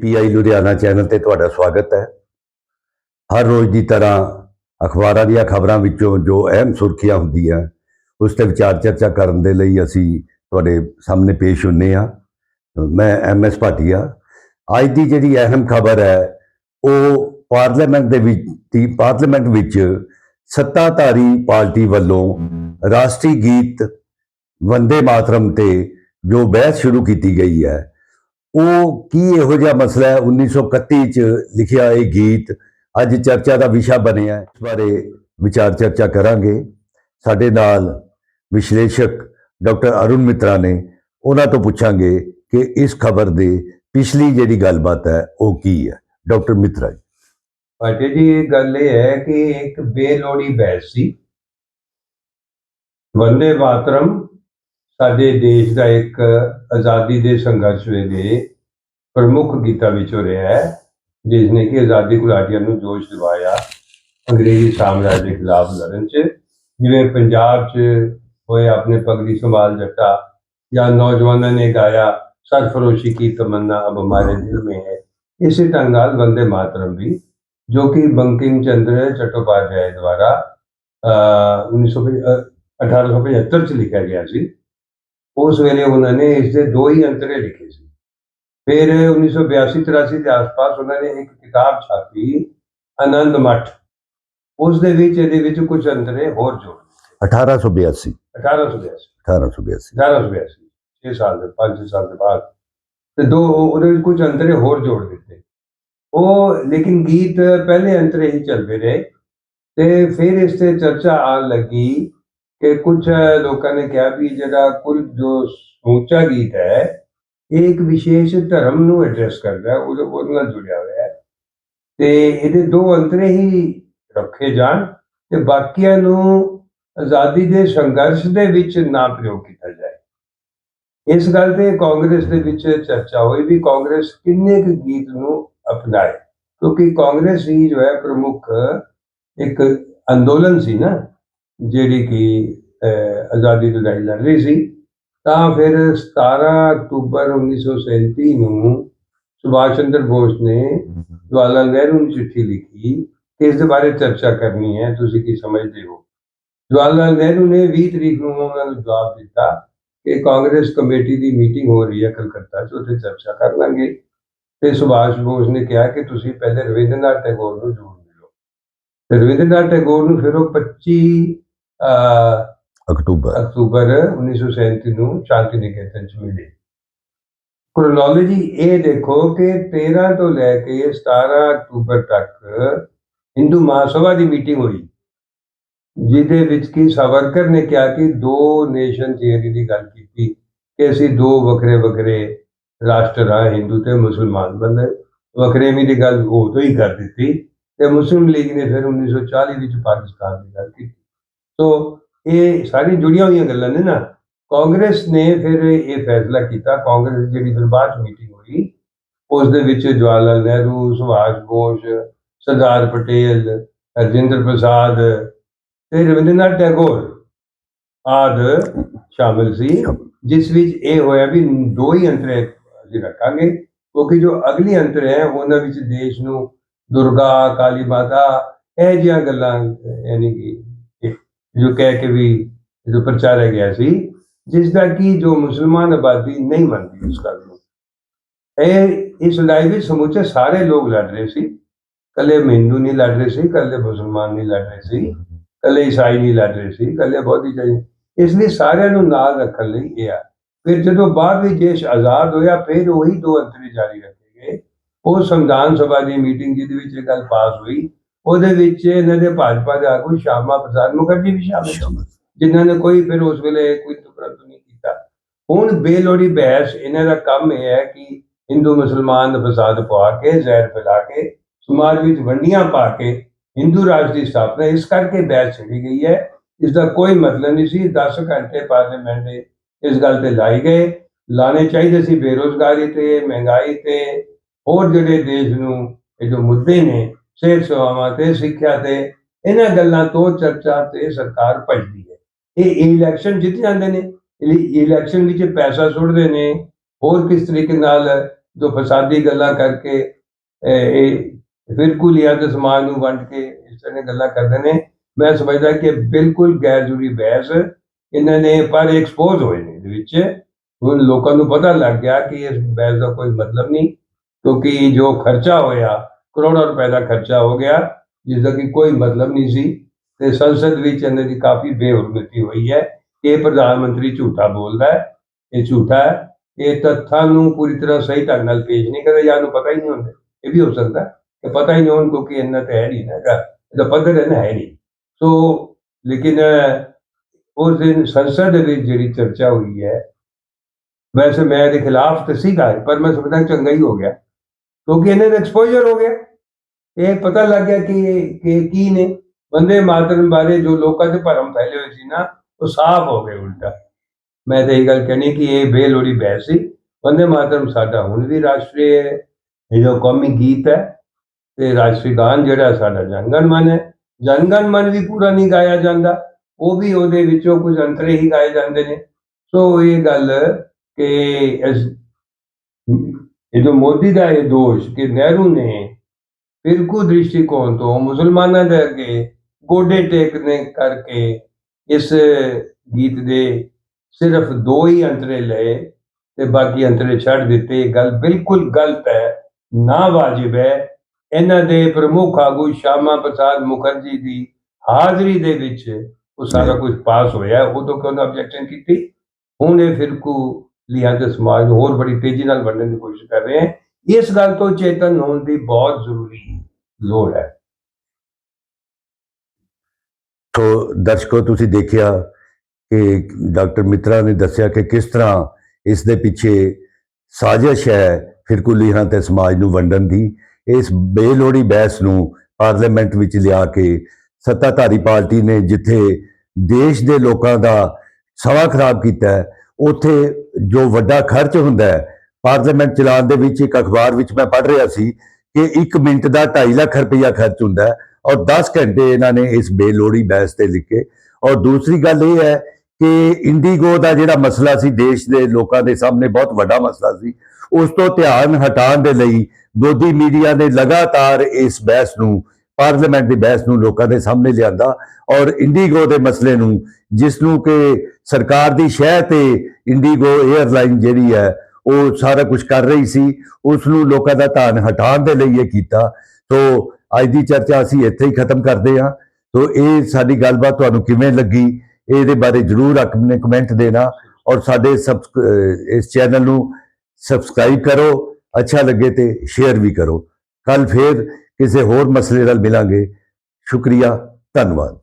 PI Ludhiana channel ਤੇ ਤੁਹਾਡਾ ਸਵਾਗਤ ਹੈ। ਹਰ ਰੋਜ਼ ਦੀ ਤਰ੍ਹਾਂ ਅਖਬਾਰਾਂ ਦੀਆਂ ਖਬਰਾਂ ਵਿੱਚੋਂ ਜੋ ਅਹਿਮ ਸੁਰਖੀਆਂ ਹੁੰਦੀਆਂ, ਉਸ ਤੇ ਵਿਚਾਰ ਚਰਚਾ ਕਰਨ ਦੇ ਲਈ ਅਸੀਂ ਤੁਹਾਡੇ ਸਾਹਮਣੇ ਪੇਸ਼ ਹੁੰਨੇ ਆ ਮੈਂ ਐਮ ਐਸ ਭਾਟੀਆ। ਅੱਜ ਦੀ ਜਿਹੜੀ ਅਹਿਮ ਖਬਰ ਹੈ, ਉਹ ਪਾਰਲੀਮੈਂਟ ਦੇ ਵਿੱਚ, ਦੀ ਪਾਰਲੀਮੈਂਟ ਵਿੱਚ ਸੱਤਾਧਾਰੀ ਪਾਰਟੀ ਵੱਲੋਂ ਰਾਸ਼ਟਰੀ ਗੀਤ ਵੰਦੇ ਮਾਤਰਮ ਤੇ ਜੋ ਬਹਿਸ ਸ਼ੁਰੂ ਕੀਤੀ ਗਈ ਹੈ ਉਹ ਕੀ ਇਹੋ ਜਿਹਾ ਮਸਲਾ ਹੈ? 1931 ਚ ਲਿਖਿਆ ਇਹ ਗੀਤ ਅੱਜ ਚਰਚਾ ਦਾ ਵਿਸ਼ਾ ਬਣਿਆ ਹੈ। ਇਸ ਬਾਰੇ ਵਿਚਾਰ ਚਰਚਾ ਕਰਾਂਗੇ। ਸਾਡੇ ਨਾਲ ਵਿਸ਼ਲੇਸ਼ਕ ਡਾਕਟਰ ਅਰੁਣ ਮਿੱਤਰਾ ਨੇ ਉਹਨਾਂ ਤੋਂ ਪੁੱਛਾਂਗੇ ਕਿ ਇਸ ਖਬਰ ਦੇ ਪਿਛਲੀ ਜਿਹੜੀ ਗੱਲਬਾਤ ਹੈ, ਉਹ ਕੀ ਹੈ? ਡਾਕਟਰ ਮਿੱਤਰਾ ਜੀ। ਭਾਟੇ ਜੀ, ਇਹ ਗੱਲ ਇਹ ਹੈ ਕਿ ਇੱਕ ਬੇਲੋੜੀ ਬਹਿਸ ਸੀ। ਵੰਦੇ ਮਾਤਰਮ ਸਾਡੇ ਦੇਸ਼ ਦਾ ਇੱਕ ਆਜ਼ਾਦੀ ਦੇ ਸੰਘਰਸ਼ ਵੇਲੇ ਪ੍ਰਮੁੱਖ ਗੀਤਾਂ ਵਿੱਚੋਂ ਰਿਹਾ ਹੈ ਜਿਸ ਨੇ ਕਿ ਆਜ਼ਾਦੀ ਘੁਲਾਟੀਆਂ ਨੂੰ ਜੋਸ਼ ਦਿਵਾਇਆ ਅੰਗਰੇਜ਼ੀ ਸਾਮਰਾਜ ਦੇ ਖਿਲਾਫ ਲੜਨ 'ਚ ਜਿਵੇਂ ਪੰਜਾਬ 'ਚ ਹੋਏ ਆਪਣੇ ਪਗੜੀ ਸੰਭਾਲ ਜੱਟਾ ਜਾਂ ਨੌਜਵਾਨਾਂ ਨੇ ਗਾਇਆ ਸਰਫਰੋਸ਼ੀ ਕੀ ਤਮੰਨਾ ਅਬ ਹਮਾਰੇ ਦਿਲ में है ਇਸੇ ਢੰਗ ਨਾਲ ਵੰਦੇ ਮਾਤਰਮ ਵੀ ਜੋ ਕਿ ਬੰਕਿਮ ਚੰਦਰ ਚਟੋਪਾਧਿਆਏ ਦੁਆਰਾ ਅਹ, 1975 ਅਹ, 1875 ਚ ਲਿਖਿਆ ਗਿਆ ਸੀ। ਉਸ ਵੇਲੇ ਉਹਨਾਂ ਨੇ ਇਸ ਦੇ ਦੋ ਹੀ ਅੰਤਰੇ ਲਿਖੇ ਸੀ। ਫਿਰ 1982 83 ਦੇ ਆਸ-ਪਾਸ ਉਹਨਾਂ ਨੇ ਇੱਕ ਕਿਤਾਬ ਛਾਪੀ ਆਨੰਦ ਮਠ। ਉਸ ਦੇ ਵਿੱਚ ਇਹਦੇ ਵਿੱਚ ਕੁਝ ਅੰਤਰੇ ਹੋਰ ਜੋੜ 1882 1882 1882 1882 6 ਸਾਲ ਦੇ 5 ਸਾਲ ਦੇ ਬਾਅਦ। ਤੇ ਦੋ ਉਹ- ਉਹਦੇ ਵਿੱਚ ਕੁਝ ਅੰਤਰੇ ਹੋਰ ਜੋੜ ਦਿੱਤੇ। ਉਹ ਲੇਕਿਨ ਗੀਤ ਪਹਿਲੇ ਅੰਤਰੇ ਹੀ ਚੱਲਦੇ ਰਹੇ। ਤੇ ਫਿਰ ਇਸ ਤੇ ਚਰਚਾ ਆਉਣ ਲੱਗੀ ਕਿ ਕੁਝ ਲੋਕਾਂ ਨੇ ਕਿਹਾ ਵੀ ਜਿਹੜਾ ਕੁੱਲ ਜੋ ਸਮੁੱਚਾ ਗੀਤ ਹੈ, ਇਹ ਇੱਕ ਵਿਸ਼ੇਸ਼ ਧਰਮ ਨੂੰ ਐਡਰੈਸ ਕਰਦਾ ਹੈ ਉਹਦੇ ਉਹਦੇ ਨਾਲ ਜੁੜਿਆ ਹੋਇਆ ਹੈ। ਤੇ ਇਹਦੇ ਦੋ ਅੰਤਰੇ ਹੀ ਰੱਖੇ ਜਾਣ ਤੇ ਬਾਕੀਆਂ ਨੂੰ ਆਜ਼ਾਦੀ ਦੇ ਸੰਘਰਸ਼ ਦੇ ਵਿੱਚ ਨਾ ਪ੍ਰਯੋਗ ਕੀਤਾ ਜਾਏ। ਇਸ ਗੱਲ ਤੇ ਕਾਂਗਰਸ ਦੇ ਵਿੱਚ ਚਰਚਾ ਹੋਈ ਵੀ ਕਾਂਗਰਸ ਕਿੰਨੇ ਕੁ ਗੀਤ ਨੂੰ ਅਪਣਾਏ। ਕਿਉਂਕਿ ਕਾਂਗਰਸ ਹੀ ਜੋ ਹੈ ਪ੍ਰਮੁੱਖ ਇੱਕ ਅੰਦੋਲਨ ਸੀ ਨਾ ਜਿਹੜੀ ਕਿ ਆਜ਼ਾਦੀ ਦੀ ਲੜਾਈ ਲੜ ਰਹੀ ਸੀ, ਤਾਂ ਫਿਰ 17 ਅਕਤੂਬਰ 1937 ਨੂੰ ਸੁਭਾਸ਼ ਚੰਦਰ ਬੋਸ ਨੇ ਜਵਾਹਰ ਲਾਲ ਨਹਿਰੂ ਨੂੰ ਚਿੱਠੀ ਲਿਖੀ ਕਿ ਇਸ ਦੇ ਬਾਰੇ ਚਰਚਾ ਕਰਨੀ ਹੈ, ਤੁਸੀਂ ਕੀ ਸਮਝਦੇ ਹੋ? ਜਵਾਹਰ ਲਾਲ ਨਹਿਰੂ ਨੇ 20 ਤਰੀਕ ਨੂੰ ਉਹਨਾਂ ਨੂੰ ਜਵਾਬ ਦਿੱਤਾ ਕਿ ਕਾਂਗਰਸ ਕਮੇਟੀ ਦੀ ਮੀਟਿੰਗ ਹੋ ਰਹੀ ਹੈ ਕਲਕੱਤਾ 'ਚ, ਉੱਥੇ ਚਰਚਾ ਕਰ ਲਾਂਗੇ। ਤੇ ਸੁਭਾਸ਼ ਬੋਸ ਨੇ ਕਿਹਾ ਕਿ ਤੁਸੀਂ ਪਹਿਲੇ ਰਵਿੰਦਰਨਾਥ ਟੈਗੋਰ ਨੂੰ ਜੋੜ ਮਿਲੋ। ਤੇ ਰਵਿੰਦਰਨਾਥ ਟੈਗੋਰ ਨੂੰ ਫਿਰ ਉਹ 25 ਅਕਤੂਬਰ। ਅਕਤੂਬਰ 1937 ਨੂੰ ਸ਼ਾਂਤੀ ਨਿਕੇਤਨ 'ਚ ਮਿਲੇ। ਕ੍ਰੋਨੋਲੋਜੀ ਇਹ ਦੇਖੋ ਕਿ 13 ਤੋਂ ਲੈ ਕੇ 17 ਅਕਤੂਬਰ ਤੱਕ ਹਿੰਦੂ ਮਹਾਸਭਾ ਦੀ ਮੀਟਿੰਗ ਹੋਈ ਜਿਹਦੇ ਵਿੱਚ ਕੀ ਸਾਵਰਕਰ ਨੇ ਕਿਹਾ ਕਿ ਦੋ ਨੇਸ਼ਨ ਥਿਊਰੀ ਦੀ ਗੱਲ ਕੀਤੀ ਕਿ ਅਸੀਂ ਦੋ ਵੱਖਰੇ ਵੱਖਰੇ ਰਾਸ਼ਟਰ ਆ ਹਿੰਦੂ ਤੇ ਮੁਸਲਮਾਨ ਬੰਦੇ। ਵੱਖਰੇਵੀਂ ਦੀ ਗੱਲ ਉਦੋਂ ਹੀ ਕਰ ਦਿੱਤੀ ਤੇ ਮੁਸਲਿਮ ਲੀਗ ਨੇ ਫਿਰ 1940 ਵਿੱਚ ਪਾਕਿਸਤਾਨ ਦੀ ਗੱਲ ਕੀਤੀ। ਸੋ ਇਹ ਸਾਰੀ ਜੁੜੀਆਂ ਹੋਈਆਂ ਗੱਲਾਂ ਨੇ ਨਾ। ਕਾਂਗਰਸ ਨੇ ਫਿਰ ਇਹ ਫੈਸਲਾ ਕੀਤਾ। ਕਾਂਗਰਸ ਜਿਹੜੀ ਫਿਰ ਬਾਅਦ 'ਚ ਮੀਟਿੰਗ ਹੋਈ, ਉਸ ਦੇ ਵਿੱਚ ਜਵਾਹਰ ਲਾਲ ਨਹਿਰੂ, ਸੁਭਾਸ਼ ਬੋਸ, ਸਰਦਾਰ ਪਟੇਲ ਰਜਿੰਦਰ ਪ੍ਰਸਾਦ ਤੇ ਰਵਿੰਦਰਨਾਥ ਟੈਗੋਰ ਆਦ ਸ਼ਾਮਿਲ ਸੀ, ਜਿਸ ਵਿੱਚ ਇਹ ਹੋਇਆ ਵੀ ਦੋ ਹੀ ਅੰਤਰ ਅਸੀਂ ਰੱਖਾਂਗੇ, ਕਿਉਂਕਿ ਜੋ ਅਗਲੀ ਅੰਤਰ ਹੈ, ਉਹਨਾਂ ਵਿੱਚ ਦੇਸ਼ ਨੂੰ ਦੁਰਗਾ, ਕਾਲੀ ਮਾਤਾ, ਇਹ ਜਿਹੀਆਂ ਗੱਲਾਂ ਯਾਨੀ ਕਿ ਜੋ ਕਹਿ ਕੇ ਵੀ ਜੋ ਪ੍ਰਚਾਰਿਆ ਗਿਆ ਸੀ, ਜਿਸ ਦਾ ਕਿ ਜੋ ਮੁਸਲਮਾਨ ਆਬਾਦੀ ਨਹੀਂ ਮੰਨਦੀ ਉਸ ਗੱਲ ਨੂੰ। ਇਹ, ਇਸ ਲੜਾਈ ਵਿੱਚ ਸਮੁੱਚੇ ਸਾਰੇ ਲੋਕ ਲੜ ਰਹੇ ਸੀ। ਕੱਲੇ ਹਿੰਦੂ ਨਹੀਂ ਲੜ ਰਹੇ ਸੀ ਕੱਲੇ ਮੁਸਲਮਾਨ ਨਹੀਂ ਲੜ ਰਹੇ ਸੀ ਕੱਲੇ ਈਸਾਈ ਨਹੀਂ ਲੜ ਰਹੇ ਸੀ ਕੱਲੇ ਬੌਧੀ ਜਨ ਇਸ ਲਈ ਸਾਰਿਆਂ ਨੂੰ ਨਾਲ ਰੱਖਣ ਲਈ ਇਹ ਆ। ਫਿਰ ਜਦੋਂ ਬਾਅਦ ਵਿੱਚ ਦੇਸ਼ ਆਜ਼ਾਦ ਹੋਇਆ, ਫਿਰ ਉਹੀ ਦੋ ਅੰਤਰੇ ਜਾਰੀ ਰੱਖੇ ਗਏ। ਉਹ ਸੰਵਿਧਾਨ ਸਭਾ ਦੀ ਮੀਟਿੰਗ ਜਿਹਦੇ ਵਿੱਚ ਇਹ ਗੱਲ ਪਾਸ ਹੋਈ ਉਹਦੇ ਵਿੱਚ ਇਹਨਾਂ ਦੇ ਭਾਜਪਾ ਦੇ ਆਗੂ ਸ਼ਾਮਾ ਪ੍ਰਸਾਦ ਮੁਖਰਜੀ ਵੀ ਸ਼ਾਮਿਲ ਸੀ ਜਿਨ੍ਹਾਂ ਨੇ ਕੋਈ ਫਿਰ ਉਸ ਵੇਲੇ ਕੋਈ ਤੁਰੰਤ ਨਹੀਂ ਕੀਤਾ। ਹੁਣ ਬੇਲੋੜੀ ਬਹਿਸ ਇਹਨਾਂ ਦਾ ਕੰਮ ਇਹ ਹੈ ਕਿ ਹਿੰਦੂ ਮੁਸਲਮਾਨ ਦਾ ਫਸਾਦ ਪਵਾ ਕੇ ਜ਼ਹਿਰ ਫੈਲਾ ਕੇ ਸਮਾਜ ਵਿੱਚ ਵੰਡੀਆਂ ਪਾ ਕੇ ਹਿੰਦੂ ਰਾਜ ਦੀ ਸਥਾਪਨਾ ਇਸ ਕਰਕੇ ਬਹਿਸ ਛਿੜੀ ਗਈ ਹੈ। ਇਸ ਦਾ ਕੋਈ ਮਤਲਬ ਨਹੀਂ ਸੀ। 10 ਘੰਟੇ ਪਾਰਲੀਮੈਂਟ ਦੇ ਇਸ ਗੱਲ ਤੇ ਲਾਏ ਗਏ। ਲਾਣੇ ਚਾਹੀਦੇ ਸੀ ਬੇਰੋਜ਼ਗਾਰੀ ਤੇ ਮਹਿੰਗਾਈ ਤੇ ਹੋਰ ਜਿਹੜੇ ਦੇਸ਼ ਨੂੰ ਇਹ ਜੋ ਮੁੱਦੇ ਨੇ ਸਿਹਤ ਸੇਵਾਵਾਂ ਤੇ ਸਿੱਖਿਆ ਤੇ ਇਹਨਾਂ ਗੱਲਾਂ ਤੋਂ ਚਰਚਾ ਤੇ ਸਰਕਾਰ ਭੱਜਦੀ ਹੈ। ਇਹ ਇਲੈਕਸ਼ਨ ਜਿੱਤ ਜਾਂਦੇ ਨੇ। ਇਲੈਕਸ਼ਨ ਵਿੱਚ ਪੈਸਾ ਸੁੱਟਦੇ ਨੇ। ਹੋਰ ਕਿਸ ਤਰੀਕੇ ਨਾਲ ਜੋ ਫਸਾਦੀ ਗੱਲਾਂ ਕਰਕੇ ਅਹ, ਇਹ ਫਿਰਕੂਲੀਆਂ ਦੇ ਸਮਾਜ ਨੂੰ ਵੰਡ ਕੇ ਇਸ ਤਰ੍ਹਾਂ ਦੀਆਂ ਗੱਲਾਂ ਕਰਦੇ ਨੇ। ਮੈਂ ਸਮਝਦਾ ਕਿ ਬਿਲਕੁਲ ਗੈਰ ਜ਼ਰੂਰੀ ਬਹਿਸ ਇਹਨਾਂ ਨੇ ਪਰ ਐਕਸਪੋਜ਼ ਹੋਏ ਨੇ ਇਹਦੇ ਵਿੱਚ। ਹੁਣ ਲੋਕਾਂ ਨੂੰ ਪਤਾ ਲੱਗ ਗਿਆ ਕਿ ਇਸ ਬਹਿਸ ਦਾ ਕੋਈ ਮਤਲਬ ਨਹੀਂ ਕਿਉਂਕਿ ਜੋ ਖਰਚਾ ਹੋਇਆ ਕਰੋੜਾਂ ਰੁਪਏ ਦਾ ਖਰਚਾ ਹੋ ਗਿਆ ਜਿਸ ਦਾ ਕਿ ਕੋਈ ਮਤਲਬ ਨਹੀਂ ਸੀ ਤੇ ਸੰਸਦ ਵਿੱਚ ਇਹਨਾਂ ਦੀ ਕਾਫੀ ਬੇਹਰਮਤੀ ਹੋਈ ਹੈ। ਇਹ ਪ੍ਰਧਾਨ ਮੰਤਰੀ ਝੂਠਾ ਬੋਲਦਾ ਹੈ, ਇਹ ਝੂਠਾ ਹੈ। ਇਹ ਤੱਥਾਂ ਨੂੰ ਪੂਰੀ ਤਰ੍ਹਾਂ ਸਹੀ ਢੰਗ ਨਾਲ ਪੇਸ਼ ਨਹੀਂ ਕਰਦਾ ਜਾਂ ਨੂੰ ਪਤਾ ਹੀ ਨਹੀਂ ਹੁੰਦਾ। ਇਹ ਵੀ ਹੋ ਸਕਦਾ ਕਿ ਪਤਾ ਹੀ ਨਹੀਂ ਹੋਣ, ਕਿਉਂਕਿ ਇੰਨਾ ਤਾਂ ਹੈ ਨਹੀਂ ਨਾ ਇਹਦਾ ਪੱਧਰ ਇਹਨਾਂ ਹੈ ਨਹੀਂ। ਸੋ, ਲੇਕਿਨ, ਉਸ ਦਿਨ ਸੰਸਦ ਦੇ ਵਿੱਚ ਜਿਹੜੀ ਚਰਚਾ ਹੋਈ ਹੈ, ਵੈਸੇ ਮੈਂ ਇਹਦੇ ਖਿਲਾਫ ਤਾਂ ਸੀਗਾ, ਪਰ ਮੈਂ ਸਮਝਦਾ ਚੰਗਾ ਹੀ ਹੋ ਗਿਆ। ਕਿਉਂਕਿ ਇਹਨਾਂ ਦਾ ਐਕਸਪੋਜ਼ਰ ਹੋ ਗਿਆ। ਇਹ ਪਤਾ ਲੱਗ ਗਿਆ ਕਿ ਕਿ ਕੀ ਨੇ। ਬੰਦੇ ਮਾਤਰਮ ਬਾਰੇ ਜੋ ਲੋਕਾਂ ਦੇ ਭਰਮ ਫੈਲੇ ਹੋਏ ਸੀ ਨਾ, ਉਹ ਸਾਫ਼ ਹੋ ਗਏ ਉਲਟਾ। ਮੈਂ ਤਾਂ ਇਹ ਗੱਲ ਕਹਿਣੀ ਕਿ ਇਹ ਬੇਲੋੜੀ ਬਹਿਸ ਸੀ। ਬੰਦੇ ਮਾਤਰਮ ਸਾਡਾ ਹੁਣ ਵੀ ਰਾਸ਼ਟਰੀ ਇਹ ਜੋ ਕੌਮੀ ਗੀਤ ਹੈ, ਤੇ ਰਾਸ਼ਟਰੀ ਗਾਨ ਜਿਹੜਾ ਸਾਡਾ ਜਨਗਣ ਮਨ ਹੈ। ਜਨਗਣ ਮਨ ਵੀ ਪੂਰਾ ਨਹੀਂ ਗਾਇਆ ਜਾਂਦਾ, ਉਹ ਵੀ ਉਹਦੇ ਵਿੱਚੋਂ ਕੁਝ ਅੰਤਰੇ ਹੀ ਗਾਏ ਜਾਂਦੇ ਨੇ। ਸੋ ਇਹ ਗੱਲ ਕਿ ਇਸ, ਇਹ ਜੋ ਮੋਦੀ ਦਾ ਇਹ ਦੋਸ਼ ਕਿ ਨਹਿਰੂ ਨੇ ਫਿਰਕੂ ਦ੍ਰਿਸ਼ਟੀਕੋਣ ਤੋਂ ਮੁਸਲਮਾਨਾਂ ਦੇ ਅੱਗੇ ਗੋਡੇ ਟੇਕਨੇ ਕਰਕੇ ਇਸ ਗੀਤ ਦੇ ਸਿਰਫ ਦੋ ਹੀ ਅੰਤਰੇ ਲਏ ਤੇ ਬਾਕੀ ਅੰਤਰੇ ਛੱਡ ਦਿੱਤੇ। ਗੱਲ ਬਿਲਕੁਲ ਗਲਤ ਹੈ ਨਾ ਵਾਜਿਬ ਹੈ। ਇਹਨਾਂ ਦੇ ਪ੍ਰਮੁੱਖ ਆਗੂ ਸ਼ਾਮਾ ਪ੍ਰਸਾਦ ਮੁਖਰਜੀ ਦੀ ਹਾਜ਼ਰੀ ਦੇ ਵਿੱਚ ਉਹ ਸਾਰਾ ਕੁਝ ਪਾਸ ਹੋਇਆ। ਉਦੋਂ ਕਿਉਂ ਨਾ ਆਬਜੈਕਸ਼ਨ ਕੀਤੀ? ਹੁਣ ਇਹ ਫਿਰਕੂ ਲਿਹਾਜ਼ੇ ਸਮਾਜ ਨੂੰ ਹੋਰ ਬੜੀ ਤੇਜ਼ੀ ਨਾਲ ਵੰਡਣ ਦੀ ਕੋਸ਼ਿਸ਼ ਕਰ ਰਹੇ ਹਨ ਇਸ ਗੱਲ ਤੋਂ ਚੇਤਨ ਹੋਣ ਦੀ ਬਹੁਤ ਜ਼ਰੂਰੀ ਲੋੜ ਹੈ। ਤੋ ਦਰਸ਼ਕੋ, ਤੁਸੀਂ ਦੇਖਿਆ ਕਿ ਡਾਕਟਰ ਮਿੱਤਰਾ ਨੇ ਦੱਸਿਆ ਕਿ ਕਿਸ ਤਰ੍ਹਾਂ ਇਸ ਦੇ ਪਿੱਛੇ ਸਾਜ਼ਿਸ਼ ਹੈ ਫਿਰਕੁਲੀਹਾਂ ਤੇ ਸਮਾਜ ਨੂੰ ਵੰਡਣ ਦੀ। ਇਸ ਬੇਲੋੜੀ ਬਹਿਸ ਨੂੰ ਪਾਰਲੀਮੈਂਟ ਵਿੱਚ ਲਿਆ ਕੇ ਸੱਤਾਧਾਰੀ ਪਾਰਟੀ ਨੇ ਜਿੱਥੇ ਦੇਸ਼ ਦੇ ਲੋਕਾਂ ਦਾ ਸਵਾ ਖਰਾਬ ਕੀਤਾ ਉੱਥੇ ਜੋ ਵੱਡਾ ਖਰਚ ਹੁੰਦਾ ਹੈ ਪਾਰਲੀਮੈਂਟ ਚਲਾਉਣ ਦੇ ਵਿੱਚ ਇੱਕ ਅਖਬਾਰ ਵਿੱਚ ਮੈਂ ਪੜ੍ਹ ਰਿਹਾ ਸੀ ਕਿ 1 ਮਿੰਟ ਦਾ 2.5 ਲੱਖ ਰੁਪਇਆ ਖਰਚ ਹੁੰਦਾ ਔਰ 10 ਘੰਟੇ ਇਹਨਾਂ ਨੇ ਇਸ ਬੇਲੋੜੀ ਬਹਿਸ ਤੇ ਲਿਖੇ। ਔਰ ਦੂਸਰੀ ਗੱਲ ਇਹ ਹੈ ਕਿ ਇੰਡੀਗੋ ਦਾ ਜਿਹੜਾ ਮਸਲਾ ਸੀ, ਦੇਸ਼ ਦੇ ਲੋਕਾਂ ਦੇ ਸਾਹਮਣੇ ਬਹੁਤ ਵੱਡਾ ਮਸਲਾ ਸੀ, ਉਸ ਤੋਂ ਧਿਆਨ ਹਟਾਉਣ ਦੇ ਲਈ ਗੋਦੀ ਮੀਡੀਆ ਨੇ ਲਗਾਤਾਰ ਇਸ ਬਹਿਸ ਨੂੰ ਪਾਰਲੀਮੈਂਟ ਦੀ ਬਹਿਸ ਨੂੰ ਲੋਕਾਂ ਦੇ ਸਾਹਮਣੇ ਲਿਆਂਦਾ ਔਰ ਇੰਡੀਗੋ ਦੇ ਮਸਲੇ ਨੂੰ, ਜਿਸ ਨੂੰ ਕਿ ਸਰਕਾਰ ਦੀ ਸ਼ਹਿ ਤੇ ਇੰਡੀਗੋ 에ਅਰਲਾਈਨ ਜਿਹੜੀ ਹੈ ਉਹ ਸਾਰਾ ਕੁਝ ਕਰ ਰਹੀ ਸੀ ਉਸ ਨੂੰ ਲੋਕਾਂ ਦਾ ਧਿਆਨ ਹਟਾਉਣ ਦੇ ਲਈ ਇਹ ਕੀਤਾ। ਸੋ ਅੱਜ ਦੀ ਚਰਚਾ ਅਸੀਂ ਇੱਥੇ ਹੀ ਖਤਮ ਕਰਦੇ ਹਾਂ। ਸੋ ਇਹ ਸਾਡੀ ਗੱਲਬਾਤ ਤੁਹਾਨੂੰ ਕਿਵੇਂ ਲੱਗੀ, ਇਹਦੇ ਬਾਰੇ ਜਰੂਰ ਆਪਣੇ ਕਮੈਂਟ ਦੇਣਾ ਔਰ ਸਾਡੇ ਸਬਸਕ- ਇਸ ਚੈਨਲ ਨੂੰ ਸਬਸਕ੍ਰਾਈਬ ਕਰੋ, ਅੱਛਾ ਲੱਗੇ ਤੇ ਸ਼ੇਅਰ ਵੀ ਕਰੋ। ਕੱਲ ਫੇਰ ਕਿਸੇ ਹੋਰ ਮਸਲੇ ਨਾਲ ਮਿਲਾਂਗੇ। ਸ਼ੁਕਰੀਆ, ਧੰਨਵਾਦ।